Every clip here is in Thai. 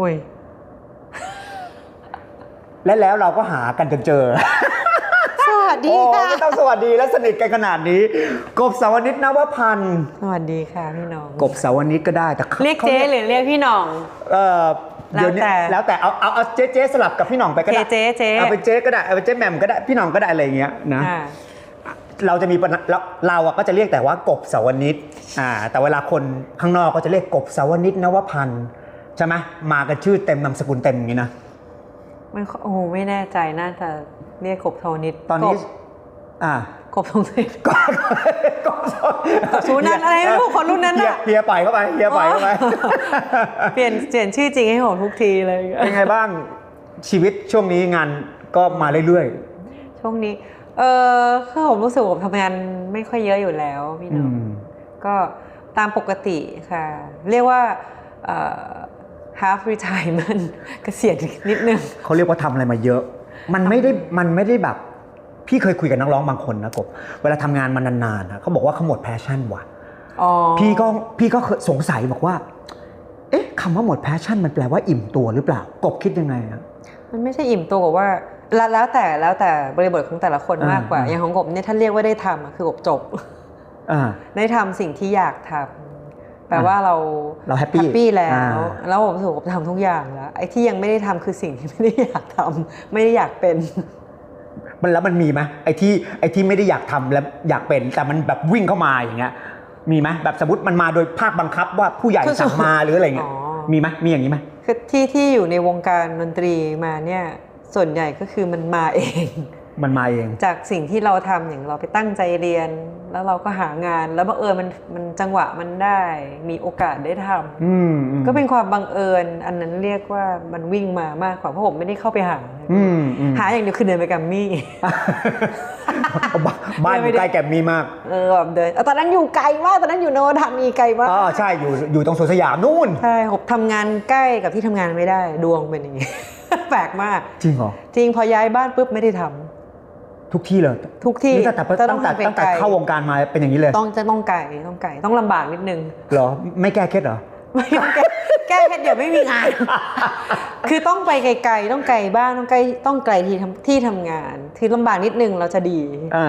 อุ้ย และแล้วเราก็หากันจนเจอ สวัสดีโอ้ค่ะ ไม่ต้องสวัสดีและสนิทกันขนาดนี้ กบสาวนิตนวพันธ์สวัสดีค่ะพี่น้อง กบสาวนิตก็ได้แต่ขาเรียกขาเจ๊หรือเรียกพี่น้อง เออเดี๋ยวนี้แล้วแต่แล้วแต่เอาเอาเอาเจ๊เจ๊สลับกับพี่หน่องไปก็ได้เจ๊เจ๊ เอาเป็นเจ๊ก็ได้เอาเป็นเจ๊แหม่มก็ได้พี่หน่องก็ได้อะไรอย่างเงี้ยนะ อ่า เราจะมีปัญหาเราเราอะก็จะเรียกแต่ว่ากบสาวนิตอ่าแต่เวลาคนข้างนอกก็จะเรียกกบสาวนิตนวพันธ์ ใช่ไหมมากันชื่อเต็มนามสกุลเต็มอย่างนี้นะมันโอ้โหไม่แน่ใจน่าจะเรียกกบโทนิดตอนนี้กบอ่ากบทองนิดก็ก็ศูนย์นั้นอะไรไม่รู้คนรุ่นนั้นเฮียน่ะเฮียไปเข้าไปเฮียไปเข้าไปเปลี่ยนเปลี่ยนชื่อจริงให้ผมทุกทีเลยเป็นไงบ้างชีวิตช่วงนี้งานก็มาเรื่อยช่วงนี้ เออคือผมรู้สึกว่าผมทำงานไม่ค่อยเยอะอยู่แล้วพี่ๆอืน้องมก็ตามปกติค่ะ เรียกว่าเอ่อ half retirement เกษียณนิดนึงเขาเรียกว่าทำอะไรมาเยอะ มันไม่ได้มันไม่ได้แบบ พี่เคยคุยกับนักร้องบางคนนะกบเวลาทำงานมานานๆนะเขาบอกว่าเขาหมดแพชชั่นว่ะอ๋อพี่ก็พี่ก็เคยสงสัยบอกว่า เอ๊ะคำว่าหมดแพชชั่นมันแปลว่าอิ่มตัวหรือเปล่ากบคิดยังไงอะมันไม่ใช่อิ่มตัวกับว่าแล้วแล้วแต่แล้วแต่บริบทของแต่ละคนอ่ามมากกว่าอ่า อย่างของกบเนี่ยถ้าเรียกว่าได้ทำอะคือกบจบอ่าได้ทำสิ่งที่อยากทำ แปลว่าเราเราแฮปปี้ปี้แล้วอ่าแล้วผมรู้สึกว่าผมทำทุกอย่างแล้วไอ้ที่ยังไม่ได้ทำคือสิ่งที่ไม่ได้อยากทำไม่ได้อยากเป็น มันแล้วมันมีไหมไอ้ที่ไอ้ที่ไม่ได้อยากทำแล้วอยากเป็นแต่มันแบบวิ่งเข้ามาอย่างเงี้ย มีไหมแบบสมมติมันมาโดยภาคบังคับว่าผู้ใหญ่คือสั่งมาหรืออะไรเงี้ยอ๋อมีไหมมีอย่างนี้ไหมคือที่ที่อยู่ในวงการดนตรีมาเนี่ยส่วนใหญ่ก็คือมันมาเอง มันมาเอง จากสิ่งที่เราทำอย่างเราไปตั้งใจเรียน แล้วเราก็หางานแล้วบังเอิญมันมันจังหวะมันได้มีโอกาสได้ทำอืมอืมก็เป็นความบังเอิญ อันนั้นเรียกว่ามันวิ่งมามากกว่าเพราะผมไม่ได้เข้าไปหาอืมอืมหาอย่างเดียวคือเดินไปกัมมี่บ้านบ้านอยู่ใกล้แกรมมี่มากเออแบบเดินเอาตอนนั้นอยู่ไกลมากตอนนั้นอยู่โนทามีไกลมากอ๋อใช่อยู่อยู่ตรงสวนสยามนู่นใช่ผมทำงานใกล้กับที่ทำงานไม่ได้ดวงเป็นอย่างนี้แปลกมากจริงเหรอจริงพอย้ายบ้านปุ๊บไม่ได้ทำ ทุกที่เลยทุกที่นี่ตั้งแต่จะตั้งแต่ทำเป็นตั้งแต่ไกลเข้าวงการมาเป็นอย่างนี้เลย ต้องจะต้องไกลต้องไกลต้องลำบากนิดนึงเหรอไม่แก้เคล็ดเหรอไม่ต้องแก้แก้แค่เดี๋ยวไม่มีงาน คือต้องไปไกลๆต้องไกลบ้านต้องไกลต้องไกลที่ทำที่ทำงานคือลำบากนิดนึงเราจะดีอ่า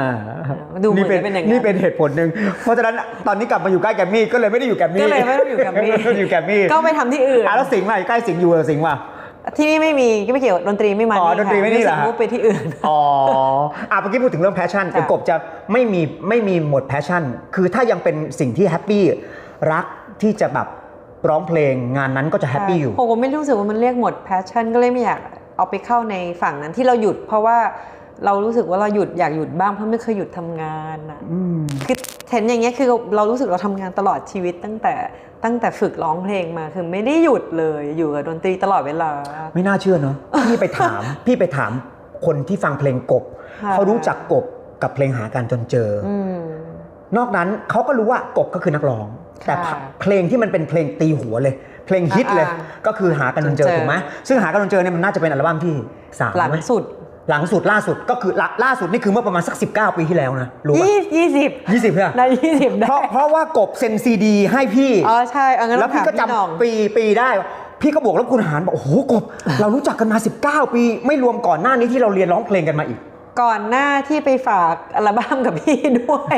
ดูเหมือนจะเป็นอย่างนั้นนี่เป็นเหตุผลหนึ่งเพราะฉะนั้นตอนนี้กลับมาอยู่ใกล้แกรมมี่ก็เลยไม่ได้อยู่แกรมมี่ก็เลยไม่ต้องอยู่แกรมมี่ไได้อยู่แกรมมี่ก็ไปทำที่อื่นอะแล้วสิงห์ล่ะใกล้สิงห์อยู่กับสิงห์ป่ะ ที่นี่ไม่มีก็ไม่เกี่ยวกับดนตรีไม่มาอ๋อค่ะดนตรีไม่นี่เหรอฮะมุกไปที่อื่น อ๋ออะเมื่อกี้พูดถึงเรื่องแพชชั่นค่ะแต่กบจะไม่มีไม่มีหมดแพชชั่น คือถ้ายังเป็นสิ่งที่แฮปปี้รักที่จะแบบร้องเพลงงานนั้นก็จะแฮปปี้อยู่ผมก็ไม่รู้สึกว่ามันเรียกหมดแพชชั่นก็เลยไม่อยากเอาไปเข้าในฝั่งนั้นที่เราหยุด เพราะว่าเรารู้สึกว่าเราหยุดอยากหยุดบ้างเพราะไม่เคยหยุดทำงานอะอืม คือเห็นอย่างเงี้ยคือเรารู้สึกเราทำงานตลอดชีวิตตั้งแต่ ตั้งแต่ฝึกร้องเพลงมาคือไม่ได้หยุดเลยอยู่กับดนตรีตลอดเวลา ไม่น่าเชื่อเนาะพี่ไปถาม พี่ไปถามคนที่ฟังเพลงกบค่ะเขารู้จักกบกับเพลงหากันจนเจอออืมนอกนั้นเขาก็รู้ว่ากบก็คือนักร้อง แต่ค่ะเพลงที่มันเป็นเพลงตีหัวเลย เพลงฮิตเลยอ่าก็คือหากันจนเจอจนเจอถูกไหมซึ่งหากันจนเจอเนี่ยมันน่าจะเป็นอัลบั้มที่สามหลังไหมสุด หลังสุดล่าสุดก็คือล่าล่าสุดนี่คือเมื่อประมาณสัก 19 ปีที่แล้วนะ รู้ป่ะยี่ยี่สิบยี่สิบเพื่อในยี่สิบได้เพราะเพราะว่ากบเซ็นซีดีให้พี่อ๋อใช่เอางั้นแล้เราวพี่ถามก็พี่หน้องจำปีปีได้ พี่ก็บวกลบคูณหารบอกโอ้โหกบ เรารู้จักกันมา 19 ปี ไม่รวมก่อนหน้านี้ที่เราเรียนร้องเพลงกันมาอีก ก่อนหน้าที่ไปฝากอัลบั้มกับพี่ด้วย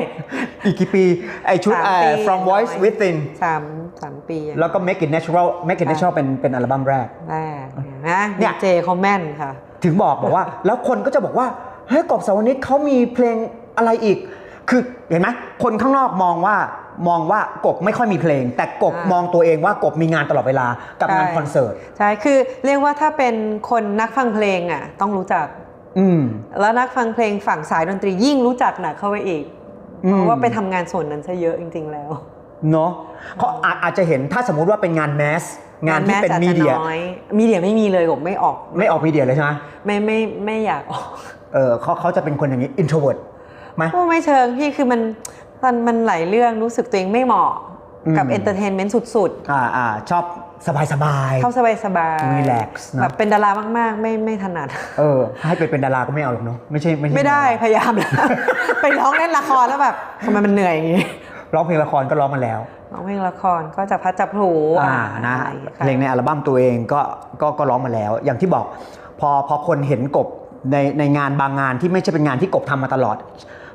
อีกกี่ปีไอชุด สามเอ่อปี From Voice น้อย Within สามสามปีอย่างแล้วก็ Make It Natural Make It Natural เป็นเป็นอัลบั้มแรก แรกนะเนี่ดียเจเขาแม่นค่ะ ถึงบอกบอกว่า แล้วคนก็จะบอกว่าเฮ้ยกบสาวนิตเขามีเพลงอะไรอีก คือเห็นไหมคนข้างนอกมองว่ามองว่ากบไม่ค่อยมีเพลง แต่กบอ่ามมองตัวเองว่ากบมีงานตลอดเวลากับงานใช่คอนเสิร์ตใช่คือเรียกว่าถ้าเป็นคนนักฟังเพลงอะต้องรู้จัก อืมแล้วนักฟังเพลงฝั่งสายดนตรียิ่งรู้จักหนักเข้าไปอีกอืมเพราะว่าไปทำงานส่วนนั้นซะเยอะจริง ๆ แล้วเนาะเขาอาจอาจจะเห็นถ้าสมมุติว่าเป็นงานแมส งานที่เป็นแสอาจมีจะเดียน้อยมีเดียไม่มีเลยผมไม่ออก ไม่ออกมีเดียเลยใช่ไหมไม่ไม่ไม่อยากออกเออเขาเขาจะเป็นคนอย่างนี้ introvert ไหมโอ้ไม่เชิงพี่คือมันมันมันหลายเรื่องรู้สึกตัวเองไม่เหมาะกับอืมเอนเตอร์เทนเมนต์สุดอ่าอ่าชอบสบายสบายๆเข้าสบายสบาย Relax นะแบบเป็นดารามากๆ ไม่ไม่ถนัด เออ ให้ไปเป็นดาราก็ไม่เอาหรอกเนาะไม่ใช่ไม่ใช่ไม่ได้พยายามแล้วไปร้องเล่นละครแล้วแบบทำไมมันเหนื่อยอย่างงี้ ร้องเพลงละครก็ร้องมาแล้วร้องเพลงละครก็จะพัดจับพลูอ่านะอะไรอย่างเงี้ยค่ะเพลงในอัลบั้มตัวเองก็ก็ก็ร้องมาแล้ว อย่างที่บอกพอพอคนเห็นกบในในงานบางงานที่ไม่ใช่เป็นงานที่กบทำมาตลอด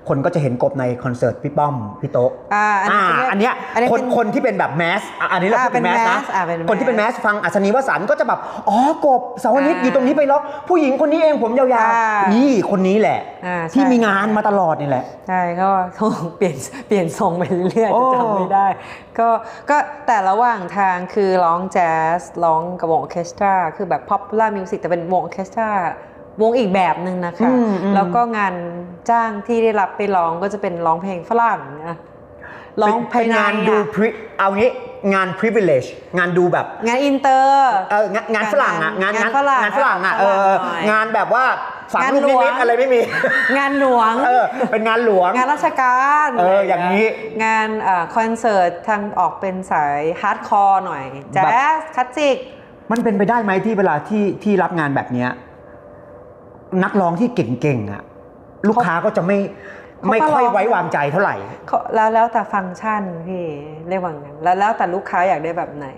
คนก็จะเห็นกบในคอนเสิร์ตพี่ป้อมพี่โต๊ะอ่าอ่าอันเนี้ยอันนี้คนเป็นคนที่เป็นแบบแมสอะอันนี้เราอ่าพูดเป็นแมสเป็นนะแมสอ่าเป็นแมสคนที่เป็นแมสฟังอัศนีวสันต์ก็จะแบบอ๋อกบเสาวนิดอ่าอยู่ตรงนี้ไปร้องผู้หญิงคนนี้เองผมยาวอ่าๆนี่คนนี้แหละอ่าใช่ที่มีงานมาตลอดนี่แหละใช่ก็เขาเปลี่ยนเปลี่ยนทรงไปเรื่อยโอ้ๆจะจำไม่ได้ ก็ก็แต่ระหว่างทางคือร้องแจ๊สร้องกับวงออร์เคสตราคือแบบ popular music แต่เป็นวงออร์เคสตรา วงอีกแบบหนึ่งนะคะอืมอืมแล้วก็งานจ้างที่ได้รับไปร้องก็จะเป็นร้องเพลงฝรั่งนะร้องภายเป็นในงานดูอะ pri- เอางี้งาน privilege งานดูแบบ งานอินเตอร์เอองานงานฝรั่งอะงานงานฝรั่งงานฝรั่งอะฝเอรั่งอหน่อยงานแบบว่าฝังงานลูกหลนิวงมิตอะไรไม่มี งานหลวงเออเป็นงานหลวง งานราชการเอออย่างนี้ งานเอ่อคอนเสิร์ตทางออกเป็นสายฮาร์ดคอร์หน่อยแจ๊สคลาสสิกมันเป็นไปได้ไหมที่เวลาที่ที่รับงานแบบเนี้ย นักร้องที่เก่งๆอะลูกค้าก็จะไม่เขาก็ไม่ค่อยร้องไว้วางใจเท่าไหร่เขาแล้วแล้วแต่ฟังก์ชันพี่เรียกว่างั้นแล้วแล้วแต่ลูกค้าอยากได้แบบไหน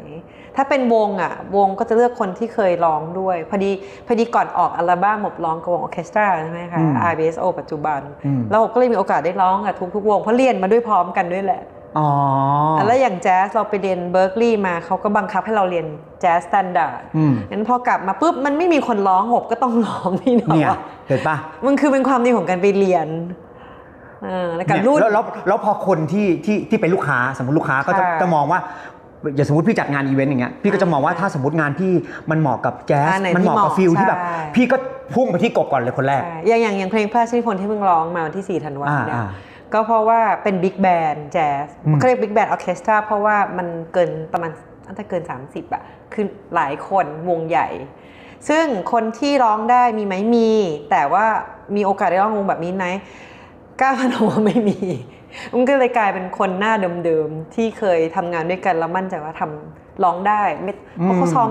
ถ้าเป็นวงอะ วงก็จะเลือกคนที่เคยร้องด้วย พอดีพอดีก่อนออกอัลบั้มหมบร้องกับวงออร์เคสตราใช่ไหมคะอืม RBSO ปัจจุบันอืมแล้วผมก็เลยมีโอกาสได้ร้องกับทุกทุกๆวงเพราะเรียนมาด้วยพร้อมกันด้วยแหละ อ๋อแล้วอย่างแจ๊สเราไปเรียนเบิร์กลีย์มาเขาก็บังคับให้เราเรียนแจ๊สสแตนดาร์ดอืมงั้นพอกลับมาปุ๊บมันไม่มีคนร้องหบก็ต้องร้องนี่เนาะเนี่ยเห็นปะมันคือเป็นความดีของการไปเรียนเออแล้วกับเนี่ยรุ่นแล้วแล้วแล้วพอคนที่ที่ที่เป็นลูกค้าสมมติลูกค้าก็จะค่ะจะมองว่าอย่างสมมติพี่จัดงานอีเวนต์อย่างเงี้ยพี่ก็จะมองว่าถ้าสมมติงานพี่มันเหมาะกับแจ๊สอ่าไหนมันเหมาะกับที่ฟิลเหมาะที่แบบใช่พี่ก็พุ่งไปที่กบก่อนเลยคนแรกใช่อย่างอย่างอย่างเพลงพระราชนิพนธ์ที่เพิ่งร้องมาวันที่ 4 ธันวาอ่าเนี่ยอ่า ก็เพราะว่าเป็นบิ๊กแบนด์แจ๊สอืมเขาเรียกบิ๊กแบนด์ออร์เคสตราเพราะว่ามันเกินประมาณน่าจะเกิน 30อะคือหลายคนวงใหญ่ ซึ่งคนที่ร้องได้มีไหมมี แต่ว่ามีโอกาสได้ร้องวงแบบนี้ไหมกล้าพนมว่าไม่มี มันก็เลยกลายเป็นคนหน้าเดิมๆ ที่เคยทำงานด้วยกันแล้วมั่นใจว่าทำร้องได้ไม่เพราะเขาซ้อม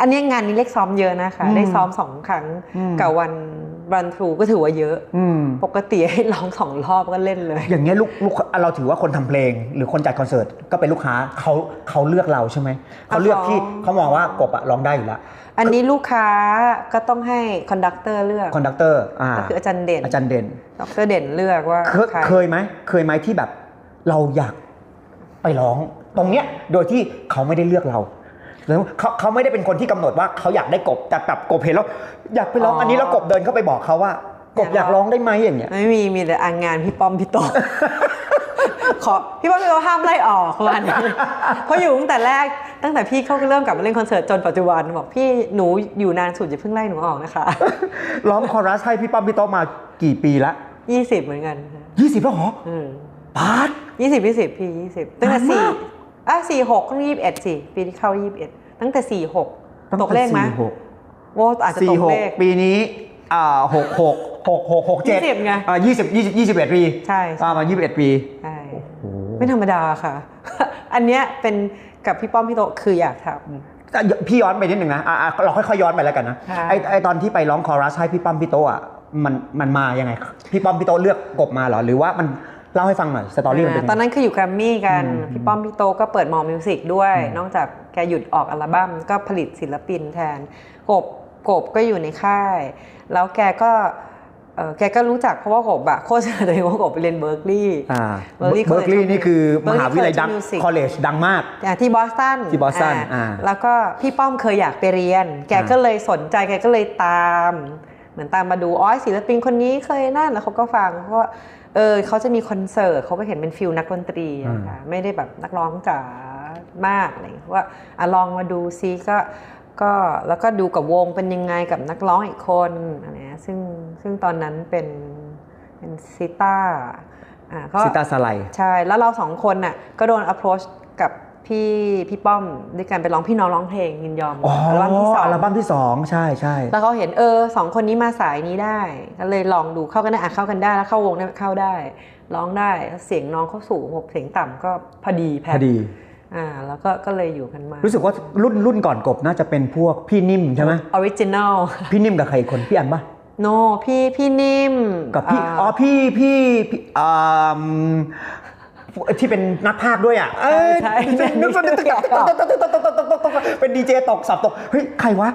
อันนี้งานนี้เล็กซ้อมเยอะนะคะอืมได้ซ้อมสองครั้งอืมกับวัน รันทรูก็ถือว่าเยอะอืมปกติให้ร้องสองรอบก็เล่นเลย อย่างเงี้ยลูกลูกเราถือว่าคนทำเพลง หรือคนจัดคอนเสิร์ตก็เป็นลูกค้าเขาเขาเลือกเราใช่ไหมเขาเลือกที่เขาเขามองว่ากบอะร้องได้อยู่แล้วอันนี้ลูกค้าก็ต้องให้คอนดักเตอร์เลือกคอนดักเตอร์อ่าก็คืออาจารย์เด่นอาจารย์เด่นดรเด่นเลือกว่าเคยใครเคยไหมเคยไหมที่แบบเราอยากไปร้อง ตรงเนี้ยโดยที่เขาไม่ได้เลือกเราแล้ว เขาเขาไม่ได้เป็นคนที่กำหนดว่าเขาอยากได้กบแต่แบบกบเห็นแล้วอยากไปร้องอันนี้แล้วกบเดินเข้าไปบอกเขาว่ากบอยากร้องได้ไหมอย่างเงี้ยไม่มีมีแต่อ่างงานพี่ป้อมพี่โตขอพี่ป้อมพี่โตห้ามไล่ออกวันเพราะอยู่ตั้งแต่แรกตั้งแต่พี่เขาเริ่มกลับมาเล่นคอนเสิร์ตจนปัจจุบันบอกพี่หนูอยู่นานสุดอย่าเพิ่งไล่หนูออกนะคะร้องคอรัสให้พี่ป้อมพี่โต๊ะมากี่ปีละ20เหมือนกันยี่สิบแล้วเหรออืมปาดยี่สิบยี่สิบพี่ยี่สิบตั้งแต่นานสี่มาก อะสี่หกต้องยี่สิบเอ็ดสิปีที่เข้ายี่สิบเอ็ดตั้งแต่สี่หกตกเลขไหมสี่หกโว้อาจจะตสี่กหกเลขปีนี้อ่าหกหกหกหกหกเจ็ด20ไงอ่ายี่สิบยี่สิบยี่สิบเอ็ดปีใช่ใช่ประมาณยี่สิบเอ็ดปีใช่ไม่ธรรมดาค่ะ อันเนี้ยเป็นกับพี่ป้อมพี่โตคืออยากทอะพี่ย้อนไปนิดหนึ่งนะอะอะเราค่อยๆย้อนไปแล้วกันนะค่ะไอไอตอนที่ไปร้องคอรัสให้พี่ป้อมพี่โตะอะมันมันมายังไง พี่ป้อมพี่โตะเลือกกบมาเหรอหรือว่ามัน เล่าให้ฟังหน่อยสตอรี่มันเป็นำยังตอนไงนั้นคืออยู่แกรมมี่กันอืมพี่ป้อมพี่โตก็เปิดมอมิวสิกด้วยอืมนอกจากแกหยุดออกอัลบั้มก็ผลิตศิลปินแทนกบกบก็อยู่ในค่าย แล้วแกก็เอ่อแกก็รู้จักเพราะว่ากบอะโฆษณาตัวเองว่ากบไปเรียนเบิร์กลีย์อ่า Berkeley เบิร์กลีย์นี่คือม Berkeley หาวิทยาลัยดัง College of Music คอลเลจดังมากอะที่บอสตันที่ Boston อ่าแล้วก็พี่ป้อมเคยอยากไปเรียน แกอ่าก็เลยสนใจแกก็เลยตาม เหมือนตามมาดูอ๋อศิลปินคนนี้เคยนั่นแล้วเขาก็ฟังเพราะว่า เออเขาจะมีคอนเสิร์ตเขาก็เห็นเป็นฟิลนักดนตรีอะค่ะไม่ได้แบบนักร้องจ๋ามากอะไรอย่างเงี้ยว่าอะลองมาดูซิก็ก็แล้วก็ดูกับวงเป็นยังไงกับนักร้องอีกคนอะไรเงี้ยซึ่งซึ่งตอนนั้นเป็นเป็นซิต้าอ่าก็ซิตาสไลใช่ แล้วเราสองคนน่ะก็โดน approach กับ พี่พี่ป้อมด้วยการไปร้องพี่น้องร้องเพลงยินยอมอ๋ออัลบั้มที่สองอัลบั้มที่สองใช่ใช่แล้วเขาเห็นเออสองคนนี้มาสายนี้ได้ก็เลยลองดูเข้ากันได้อะเข้ากันได้แล้วเข้าวงได้เข้าได้ ร้องได้เสียงน้องเขาสูงหกเสียงต่ำก็พอดีแพพอดีอ่าแล้วก็ก็เลยอยู่กันมา รู้สึกว่ารุ่นรุ่นก่อนกบน่าจะเป็นพวกพี่นิ่มใช่ไหมออริจินอลพี่นิ่มกับใครอีกคนพี่อันปะโนพี่พี่นิ่มกับพี่าอ๋อพี่พี่พี่อ่า ที่เป็นนักพากย์ด้วยอะเออใช่นึกว่าเป็นดีเจตกสับตกเฮ้ยใครวะ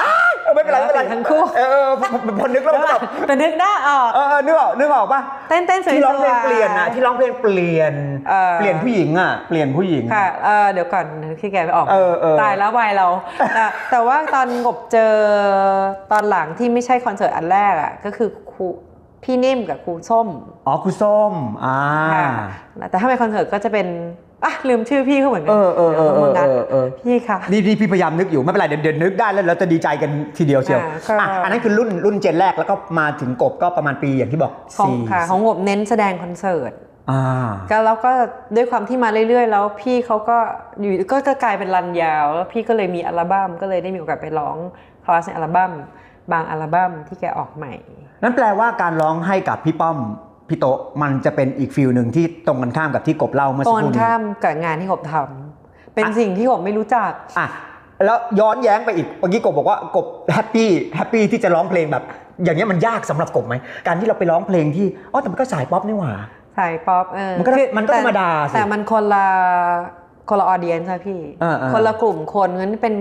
อ้าวเออไม่เป็นไรไม่เป็นไรทั้งคู่เออเออพอพอนึกแล้วก็แบบแต่นึกได้ออกเออเออนึกออกนึกออกป่ะเต้นเต้นสวยๆที่ร้องเพลงเปลี่ยนอะที่ร้องเพลงเปลี่ยนเออเปลี่ยนผู้หญิงอะเปลี่ยนผู้หญิงค่ะเออเดี๋ยวก่อนที่แกไปออกเออเออตายแล้ววัยเราแต่แต่ว่าตอนกบเจอตอนหลังที่ไม่ใช่คอนเสิร์ตอันแรกอะก็คือครู พี่นิ่มกับครูส้ม อ๋อครูส้ม อ่าค่ะแต่ถ้าเป็นคอนเสิร์ตก็จะเป็นอะลืมชื่อพี่เขาเหมือนกัเออเออเออเออเออเออพี่ค่ะ นี่นี่พี่พยายามนึกอยู่ไม่เป็นไรเดี๋ยวเดี๋ยวนึกได้แล้วเราจะดีใจกันทีเดียวเชียวอ่าก็อะอันนั้นคือรุ่นรุ่นเจนแรกแล้วก็มาถึงกบก็ประมาณปีอย่างที่บอกของสี่ค่ะของกบเน้นแสดงคอนเสิร์ตอ่าก็แล้วก็ด้วยความที่มาเรื่อยๆ แล้วพี่เขาก็อยู่ก็ก็กลายเป็นรันยาว แล้วพี่ก็เลยมีอัลบั้มก็เลยได้มีโอกาสไปร้องคลาสในอัลบั้มบางอัลบั้มที่แกออกใหม่ นั่นแปลว่าการร้องให้กับพี่ป้อมพี่โตะมันจะเป็นอีกฟิลหนึ่งที่ตรงกันข้ามกับที่กบเล่าเมื่อตสัรกงครู่นี้ข้ามกับงานที่กบทำเป็นสิ่งที่กบไม่รู้จักอะแล้วย้อนแย้งไปอีกเมื่อกี้กบบอกว่ากบแฮปปี้แฮปปี้ที่จะร้องเพลงแบบ อย่างเงี้ยมันยากสำหรับกบไหมการที่เราไปร้องเพลงที่อ๋อแต่มันก็สายป๊อปนี่หว่าสายป๊อปเออมันก็คือมันก็แต่ธรรมดาสิแต่มันคนละคนละออเดียนใช่พี่เออเออคนละกลุ่มคนงั้นเป็น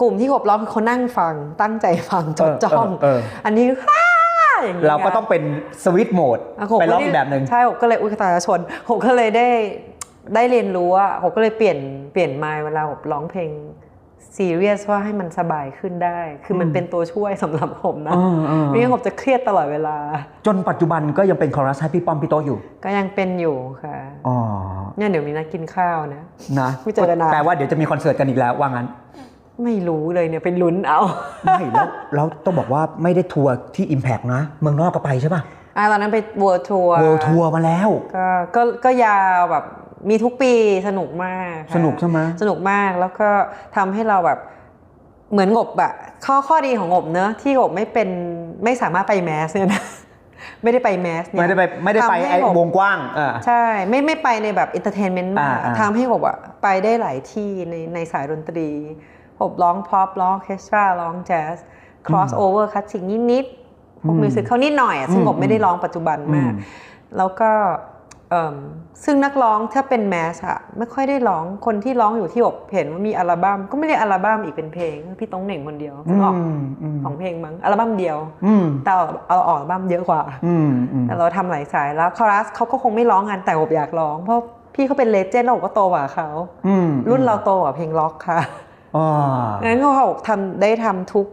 กลุ่มที่กบร้องคือคนนั่งฟังตั้งใจฟังจดจ้องเออเอออันนี้ฮ่า อย่างนี้ยเราก็ต้องเป็นสวิตช์โหมดะผมไปร้องม่ด้อีกแบบหนึ่งใช่ผมก็เลยอุ้ยตายแล้วชนผมก็เลยได้ได้เรียนรู้อะผมก็เลยเปลี่ยนเปลี่ยนไมล์เวลาผมร้องเพลงซีเรียสว่าให้มันสบายขึ้นได้ คือมันเป็นตัวช่วยสำหรับผมนะเออเออไม่งั้นผมจะเครียดตลอดเวลา จนปัจจุบันก็ยังเป็นคอรัสให้พี่ป้อมพี่โตะอยู่ ก็ยังเป็นอยู่ค่ะอ๋อเนี่ยเดี๋ยวมีนัดกินข้าวนะนะไม่เจอกันนานแปลว่าเดี๋ยวจะมีคอนเสิร์ตกันอีกแล้วว่างั้น ไม่รู้เลยเนี่ยเป็นลุ้นเอา ไม่แล้วแล้วต้องบอกว่าไม่ได้ทัวร์ที่ Impact นะ เมืองนอกก็ไปใช่ป่ะอะตอนนั้นไปเวิร์ทัวร์เวิลด์ทัวร์มาแล้ว ก็ก็ก็ยาวแบบมีทุกปีสนุกมากค่ะสนุกใช่ไหมสนุกมากแล้วก็ทำให้เราแบบเหมือนงบอะข้อข้อดีของงบเนอะที่งบไม่เป็นไม่สามารถไปแมสเนี่ยนะไม่ได้ไปแมสเนี่ย ไม่ได้ไปไม่ได้ไปทำให้ไอ้ผม วงกว้างอ่า ใช่ ไม่ไม่ไปในแบบอินเตอร์เทนเมนต์มากอ่าอ่าทำให้งบอะไปได้หลายที่ในในสายดนตรี ผมร้องพอปร้องเคสตราร้องแจ๊สครอสโอเวอร์คัตชิ่งนิดๆพวกมิวสิคเขานิดหน่อยอะซึ่งงบไม่ได้ร้องปัจจุบันมาก แล้วก็เอิ่มซึ่งนักร้องถ้าเป็นแมสอะไม่ค่อยได้ร้องคนที่ร้องอยู่ที่อบเห็นว่ามีอัลบั้มก็ไม่ได้อัลบั้มอีกเป็นเพลง พี่ต้องเหน่งคนเดียวซึ่งออกอืมอืมสองเพลงมั้งอัลบั้มเดียวอืมแต่เราเอาออกอัลบั้มเยอะกว่าอืมอืมแต่เราทำหลายสายแล้วคอรัสเขาก็คงไม่ร้องกันแต่ผมอยากร้องเพราะพี่เขาเป็นเลเจนด์แล้วผมก็โตกว่าเขาอืมรุ่นเราโตกว่าเพลงล็อกค่ะอ่า งั้นก็เขาทำได้ทำทุก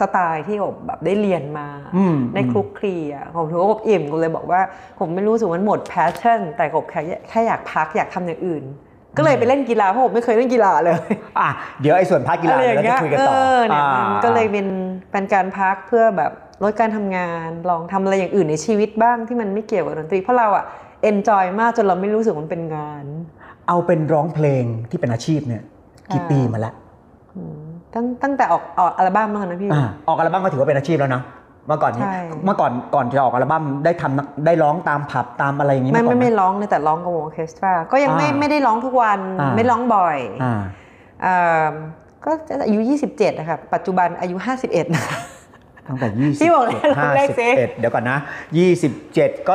สไตล์ที่ผมแบบได้เรียนมาอืมได้คลุกคลีอะผมถือว่าผมอิ่มผมเลยบอกว่า ผมไม่รู้สึกว่ามันหมดแพชชั่น แต่ผมแค่แค่อยากพักอยากทำอย่างอื่น ก็เลยไปเล่นกีฬาเพราะผมไม่เคยเล่นกีฬาเลยอะเดี๋ยวไอ้ส่วนภาคกีฬาอะไรอเดี๋ยวย่างเราเงี้จะยคุยกันเอต่ออเนี่ยอ่ามันก็เลยเป็นเป็นการพักเพื่อแบบลดการทำงานลองทำอะไรอย่างอื่นในชีวิตบ้างที่มันไม่เกี่ยวกับดนตรีเพราะเราอะเอนจอยมากจนเราไม่รู้สึกว่ามันเป็นงาน เอาเป็นร้องเพลงที่เป็นอาชีพเนี่ยกี่อ่าปีมาแล้วอืม ตั้งตั้งแต่ออกออกอัลบั้มมานะพี่ อ่าออกอัลบั้มก็ถือว่าเป็นอาชีพแล้วนะเมื่อก่อนนี้ใช่ เมื่อก่อนก่อนจะออกอัลบั้มได้ทำนักได้ร้องตามผับตามอะไรอย่างนี้ไม่มาก่อไม่นหไม่ร้องเลยแต่ร้องกับวงออร์เคสตราก็ยังไม่อ่าไม่ได้ร้องทุกวันอ่า ไม่ร้องบ่อยอ่าอ่าก็จะอายุ 27นะครับปัจจุบันอายุ 51นะคะ ตั้งแต่ยี่สิบพี่บอกเลยห้าเลขสิบสิ เอ็ดเดี๋ยวก่อนนะยี่สิบเจ็ดก็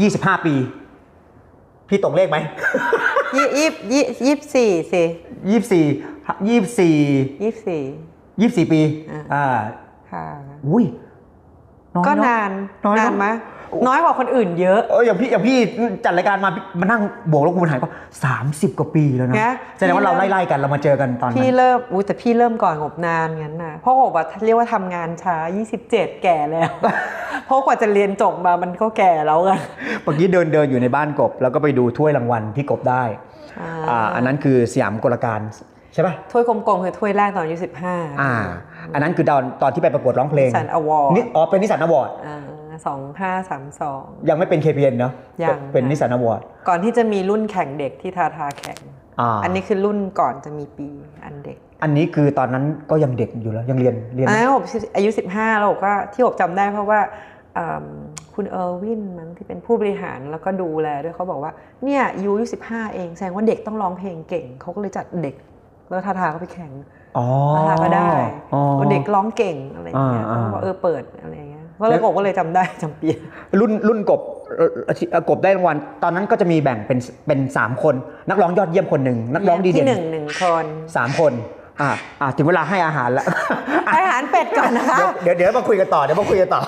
ยี่สิบห้าปี พี่ตรงเลขไหมยี่ยี่ยี่ยี่สิบสี่สิยี่สี่ยี่สี่ ยี่สิบสี่ยี่สี่ปีอ่าอ่าค่ะอุ้ยอยก็เอะนานน้อยเนอะนานไหมน้อยกว่าคนอื่นเยอะเอออย่างพี่อย่างพี่จัดรายการมามานั่งบวกลบคูณหารก็สามสิบกว่าปีแล้วนะนะแสดงว่าเราไล่ๆกันเรามาเจอกันตอนนั้พี่นเริ่มอุ้ยแต่พี่เริ่มก่อนงบนานงั้นนะเพราะงบอะเรียกว่าทำงานช้า 27 แก่แล้ว เพราะกว่าจะเรียนจบมามันก็แก่แล้วกันเมื่อกี้เดินเดินอยู่ในบ้านกบ แล้วก็ไปดูถ้วยรางวัลที่กบได้อ่าอันนั้นคือสยามกลการ ใช่ป่ะถ้วยกลมๆคือถ้วยแรกตอนอายุ15อ่า อันนั้นคือตอนตอนที่ไปประกวดร้องเพลงสันอวอร์ดนี่อ๋อเป็นนิสสันอวอร์ดสองห้าสามสองยังไม่เป็น KPN เนอะยังเป็นนิสสันอวอร์ดก่อนที่จะมีรุ่นแข่งเด็กที่ทาทาแข่งอ่าอันนี้คือรุ่นก่อนจะมีปีอันเด็ก อันนี้คือตอนนั้นก็ยังเด็กอยู่แล้วยังเรียนเรียนอันนั้นผมอายุ15แล้วผมก็ที่ผมจำได้เพราะว่าอืมคุณเออร์วินมั้งที่เป็นผู้บริหารแล้วก็ดูแลด้วยเขาบอกว่าเนี่ยยูอายุ15เองแสดงว่าเด็กต้องร้องเพลงเก่งเขาก็เลยจัดเด็ก แล้วทาทาก็ไปแข่งอ๋อทาทาก็ได้อ๋อว่าเด็กร้องเก่งอะไรอย่างเงี้ยอ่าเขาอ่าก็บอกเออเปิดอะไรอย่างเงี้ยเพราะแล้วผมก็เลยจำได้จำปีรุ่นรุ่นกบเอ่อเอ่อกบได้รางวัลตอนนั้นก็จะมีแบ่งเป็นเป็นสามคน นักร้องยอดเยี่ยมคนหนึ่งนักร้องดีที่เด่นหนึ่งหนึ่งคนสามคนอ่าอ่าถึงเวลาให้อาหารแล้วให้อาหารเป็ดก่อนนะคะเดี๋ยวเดี๋ยวเดี๋ยวมาคุยกันต่อเดี๋ยวมาคุยกันต่อ